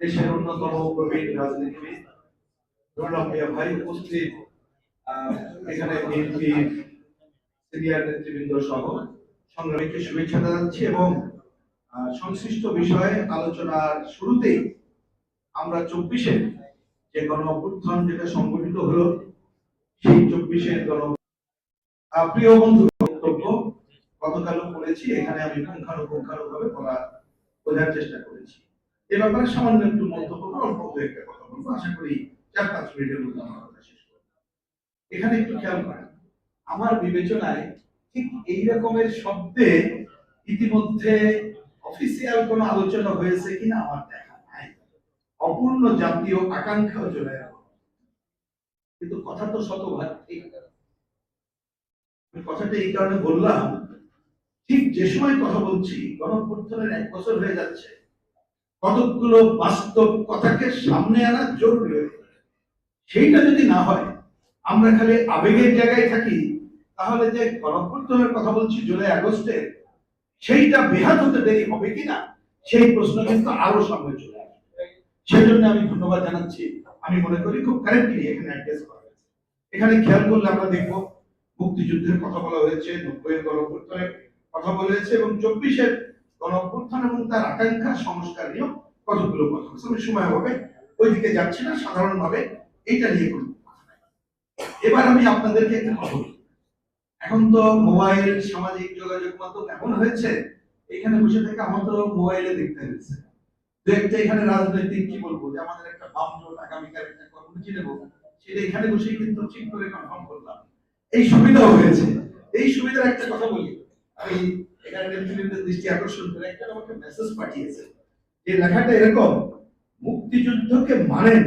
দেশের অন্যতম প্রবীণ রাজনীতিবিদ ভাই উপস্থিত এখানে বিএনপি সিনিয়র নেতৃবৃন্দ সহ। সংগ্রামীকে শুভেচ্ছা জানাচ্ছি এবং সংশ্লিষ্ট বিষয়ে আলোচনার শুরুতেই আমরা চব্বিশে যে গণ যেটা সংগঠিত হলো, সেই চব্বিশের গণ প্রিয় বন্ধু, বক্তব্য গতকালও বলেছি, এখানে আমি পুঙ্খানুপুঙ্খানুভাবে বলা বোঝার চেষ্টা করেছি। এ ব্যাপারে সামান্য একটু মন্তব্য করে অল্প দু একটা কথা বলব। আশা করি চার পাঁচ মিনিটের মধ্যে আমার কথা শেষ করব। এখানে একটু খেয়াল করেন, আমার বিবেচনায় ঠিক এই রকমের শব্দে ইতিমধ্যে অফিসিয়াল কোনো আলোচনা হয়েছে কিনা আমার দেখা নাই। অপূর্ণ জাতীয় আকাঙ্ক্ষাও চলে গেল কিন্তু কথা তো শতভাগ ঠিক। কথাটা এই কারণে বললাম, ঠিক যে সময় কথা বলছি, গণঅভ্যুত্থানের এক বছর হয়ে যাচ্ছে। কতগুলো বাস্তব কথাকে সামনে আনা জরুরি। সেইটা যদি না হয়, আমরা খালি আবেগের জায়গায় থাকি, তাহলে যে গণঅভ্যুত্থানের কথা বলছি জুলাই, আগস্টে, সেইটা বেহাত হতে দেরি হবে কিনা সেই প্রশ্ন কিন্তু আরও সামনে চলে আসবে। সেজন্য আমি ধন্যবাদ জানাচ্ছি। আমি মনে করি খুব কারেক্টলি এখানে অ্যাড্রেস করা হয়েছে। এখানে খেয়াল করলে আমরা দেখব, মুক্তিযুদ্ধের কথা বলা হয়েছে, নব্বইয়ের গণঅভ্যুত্থানের কথা বলা হয়েছে এবং চব্বিশের গণঅভ্যুত্থান এবং তার আকাঙ্ক্ষা সংস্কার নিয়েও কতগুলো কথা আমি সময় হবে ওইদিকে যাচ্ছি না, সাধারণভাবে এইটা নিয়ে কোনো এবার আমি আপনাদেরকে এখন তো মোবাইল, সামাজিক যোগাযোগ মাধ্যম এমন হয়েছে, এখানে বসে থেকে আমার তো মোবাইলে দেখতে হয়েছে দু এখানে রাজনৈতিক কি বলব, যে আমাদের একটা বাম জোট আগামীকাল একটা কর্মসূচি নেব, সেটা এখানে বসেই কিন্তু ঠিক করে কনফার্ম করলাম। এই সুবিধাও হয়েছে। এই সুবিধার একটা কথা বলি। আমি মুক্তিযুদ্ধকে মানেন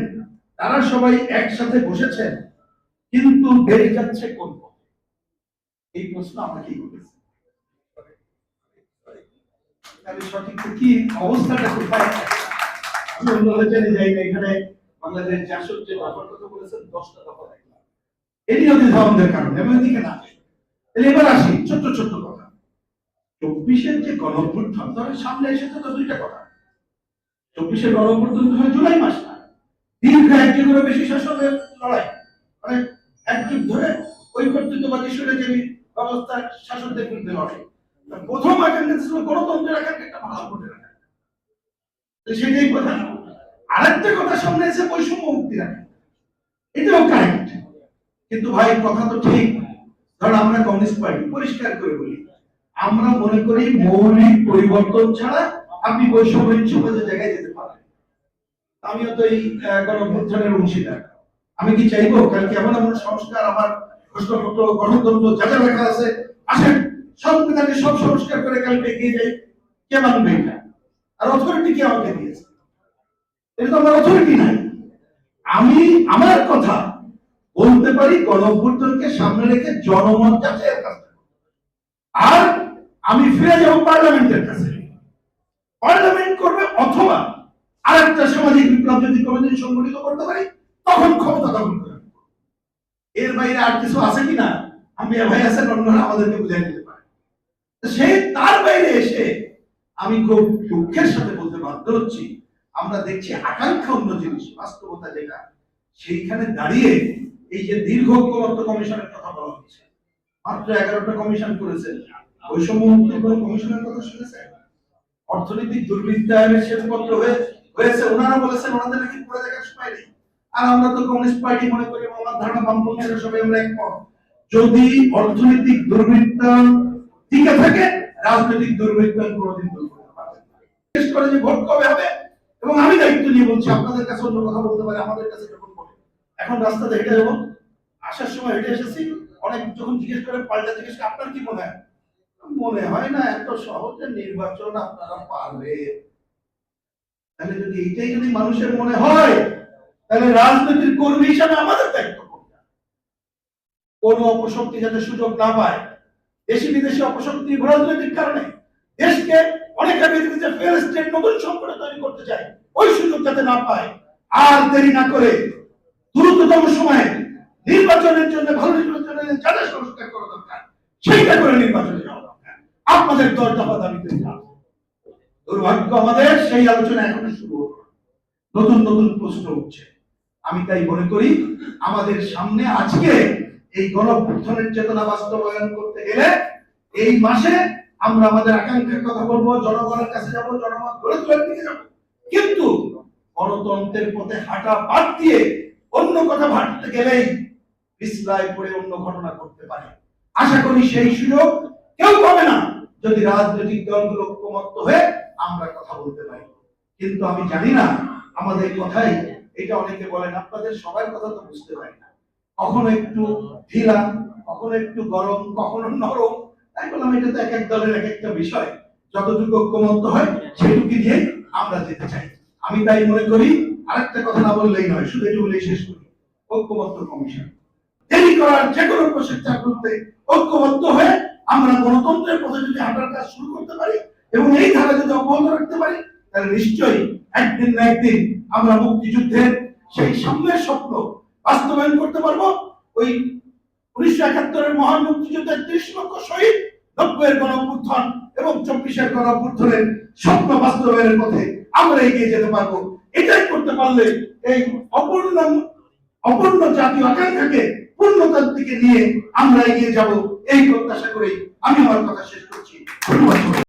তারা সবাই একসাথে বসেছেন, কিন্তু যাচ্ছে কোন পথে? এই প্রশ্ন আমাকেই করেছে সঠিক কি অবস্থাটা কোথায় এখানে বাংলাদেশ বলেছেন, দশটা দফা দেখলাম এটি না। এবার আসি, ছোট্ট ছোট্ট চব্বিশের যে গণঅভ্যুত্থান ধরেন সামনে এসেছে তো দুইটা কথা। চব্বিশের গণঅভ্যুত্থান তো হয় জুলাই মাস না। দীর্ঘ এক বেশি শাসনের লড়াই। মানে এক যুগ ধরে ওই কর্তৃত্ববাদী সুরেজেবি ব্যবস্থার শাসকদের বিরুদ্ধে লড়াই। প্রথম আকাঙ্ক্ষা ছিল গণতন্ত্রের আকাঙ্ক্ষা একটা ভালো তো সেটাই কথা। আরেকটা কথা, সামনে এসে বৈষম্য মুক্তি রাখে এটাও কারেক্ট কিন্তু ভাই, কথা তো ঠিক। ধর আমরা কমিউনিস্ট পার্টি পরিষ্কার করে বলি আমরা মনে করি মৌলিক পরিবর্তন ছাড়া আপনি বৈষম্যহীন সমাজের জায়গায় যেতে পারেন আমিও তো এই আহ, গণঅভ্যুত্থানের অংশীদার আমি কি চাইব? কালকে এমন এমন সংস্কার আমার ঘোষণাপত্র গণতন্ত্র যা যা লেখা আছে আসেন সংবিধানে সব সংস্কার করে কালকে এগিয়ে যাই। কে মানবে এটা? আর অথরিটি কি আমাকে দিয়েছে? এটা তো আমার অথরিটি নাই। আমি আমার কথা বলতে পারি গণঅভ্যুত্থানকে সামনে রেখে জনমত যাচাইয়ের কাছে আর আমি ফিরে যাব পার্লামেন্টের কাছে। পার্লামেন্ট করবে অথবা আরেকটা সামাজিক বিপ্লব যদি কোনোদিন সংগঠিত করতে পারি, তখন ক্ষমতা দখল করে এর বাইরে আর কিছু আছে কিনা আমি ভাই আছেন অন্যরা আমাদেরকে বুঝাই দিতে পারে। সে তার বাইরে এসে আমি খুব দুঃখের সাথে বলতে বাধ্য হচ্ছি। আমরা দেখছি আকাঙ্ক্ষা অন্য জিনিস, বাস্তবতা যেটা, সেইখানে দাঁড়িয়ে এই যে দীর্ঘ ঐক্যবদ্ধ কমিশনের কথা বলা হচ্ছে। মাত্র এগারোটা কমিশন করেছেন অর্থনৈতিক দুর্বৃত্তায়নের শ্বেতপত্র হয়েছে। ওনারা বলেছেন ওনাদের নাকি পুরো দেখার সময় নেই। আর আমরা তো কমিউনিস্ট পার্টি মনে করি আমার ধারণা বামপন্থীরা সবাই আমরা একমত। যদি অর্থনৈতিক দুর্বৃত্তায়ন টিকে থাকে, রাজনৈতিক দুর্বৃত্তায়ন কোনোদিন দূর করতে পারবে। বিশেষ করে যে ভোট কবে হবে, এবং আমি দায়িত্ব নিয়ে বলছি, আপনাদের কাছে অন্য কথা বলতে পারে, আমাদের কাছে যখন বলে। এখন রাস্তাতে হেঁটে যাব, আসার সময় হেঁটে এসেছি, অনেক যখন জিজ্ঞেস করে, পাল্টা জিজ্ঞেস আপনার কি মনে হয়? মনে হয় না এত সহজে নির্বাচন আপনারা পারবে। তাহলে যদি এইটাই যদি মানুষের মনে হয়, তাহলে রাজনীতির কর্মী হিসাবে আমাদের দায়িত্ব? কোন অপশক্তি যাতে সুযোগ না পায়। দেশি বিদেশি অপশক্তি রাজনৈতিক কারণে দেশকে অনেক আগে ফেয়ার স্টেট নতুন সংকটে তৈরি করতে চায়। ওই সুযোগ যাতে না পায়, আর দেরি না করে দ্রুততম সময়ে নির্বাচনের জন্য, ভালো নির্বাচনের যা যা সংস্কার করা দরকার, সেইটা করে নির্বাচনে আপনাদের দল দফা দাবিতে দুর্ভাগ্য আমাদের, সেই আলোচনা এখনও শুরু হলো নতুন নতুন প্রশ্ন উঠছে। আমি তাই মনে করি, আমাদের সামনে আজকে এই গণপুত্থনের চেতনা বাস্তবায়ন করতে গেলে এই মাসে আমরা আমাদের আকাঙ্ক্ষার কথা বলব, জনগণের কাছে যাব, জনমত গড়ে তোলার দিকে যাব। কিন্তু গণতন্ত্রের পথে হাঁটা বাদ দিয়ে অন্য কথা ভাবতে গেলেই বিসলায় পড়ে অন্য ঘটনা করতে পারে। আশা করি সেই সুযোগ কেউ পাবে না। যদি রাজনৈতিক দলগুলো ঐক্যমত্য হয়ে আমরা কথা বলতে পারি। কিন্তু আমি জানি না আমাদের কথাই, এটা অনেকে বলেন, আপনাদের সবার কথা তো বুঝতে পারি না। কখনো একটু ঢিলা, কখনো একটু গরম, কখনো নরম, তাই বললাম এটা তো এক এক দলের এক একটা বিষয়। যতটুকু ঐক্যমত্য হয়, সেটুকু দিয়ে আমরা যেতে চাই। আমি তাই মনে করি, আরেকটা কথা না বললেই নয়, শুধু এটু বলেই শেষ করি। ঐক্যমত্য কমিশন। দেরি করার যে কোনো প্রচেষ্টা করতে ঐক্যবদ্ধ হয়ে আমরা গণতন্ত্রের পথে যদি হাঁটার কাজ শুরু করতে পারি এবং এই ধারা যদি অব্যাহত রাখতে পারি, তাহলে নিশ্চয়ই একদিন না একদিন আমরা মুক্তিযুদ্ধের সেই সামনের স্বপ্ন বাস্তবায়ন করতে পারব। ওই উনিশশো একাত্তরের মহান মুক্তিযুদ্ধের ত্রিশ লক্ষ শহীদ, নব্বইয়ের গণ এবং চব্বিশের গণ স্বপ্ন বাস্তবায়নের পথে আমরা এগিয়ে যেতে পারব। এটাই করতে পারলে এই অপূর্ণ অপূর্ণ জাতীয় আকাঙ্ক্ষাকে পূর্ণতার দিকে নিয়ে আমরা এগিয়ে যাব, এই প্রত্যাশা করেই আমি আমার কথা শেষ করছি।